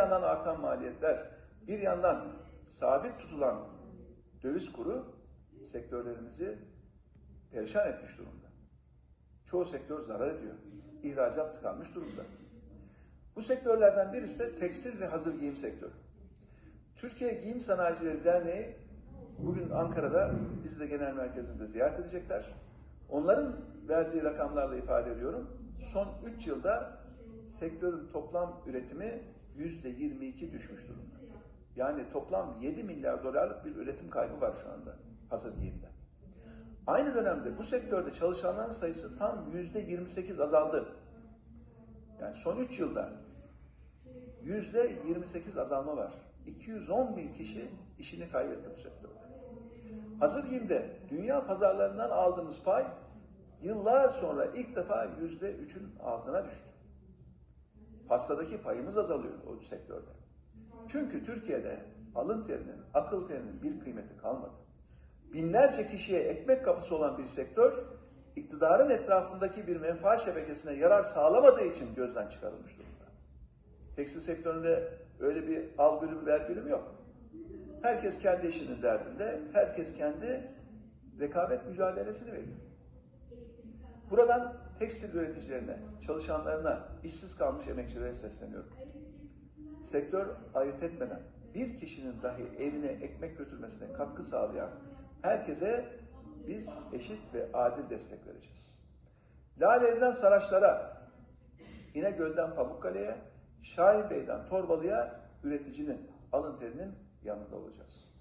yandan artan maliyetler, bir yandan sabit tutulan döviz kuru sektörlerimizi perişan etmiş durumda. Çoğu sektör zarar ediyor. İhracat tıkanmış durumda. Bu sektörlerden birisi de tekstil ve hazır giyim sektörü. Türkiye Giyim Sanayicileri Derneği bugün Ankara'da biz de genel merkezinde ziyaret edecekler. Onların verdiği rakamlarla ifade ediyorum. Son 3 yılda sektörün toplam üretimi yüzde 22 düşmüş durumda. Yani toplam 7 milyar dolarlık bir üretim kaybı var şu anda hazır giyimde. Aynı dönemde bu sektörde çalışanların sayısı tam yüzde 28 azaldı. Yani son 3 yılda yüzde 28 azalma var. 210 bin kişi işini kaybetti bu sektörde. Hazır giyimde dünya pazarlarından aldığımız pay yıllar sonra ilk defa yüzde üçün altına düştü. Pastadaki payımız azalıyor o sektörde. Çünkü Türkiye'de alın terinin, akıl terinin bir kıymeti kalmadı. Binlerce kişiye ekmek kapısı olan bir sektör, iktidarın etrafındaki bir menfaat şebekesine yarar sağlamadığı için gözden çıkarılmış durumda. Tekstil sektöründe öyle bir al gülüm ver gülüm yok. Herkes kendi işinin derdinde, herkes kendi rekabet mücadelesini veriyor. Buradan tekstil üreticilerine, çalışanlarına, işsiz kalmış emekçilere sesleniyorum. Sektör ayırt etmeden bir kişinin dahi evine ekmek götürmesine katkı sağlayan herkese biz eşit ve adil destek vereceğiz. Laleli'den Saraçlar'a, İnegöl'den Pamukkale'ye, Şahin Bey'den Torbalı'ya üreticinin alın terinin yanında olacağız.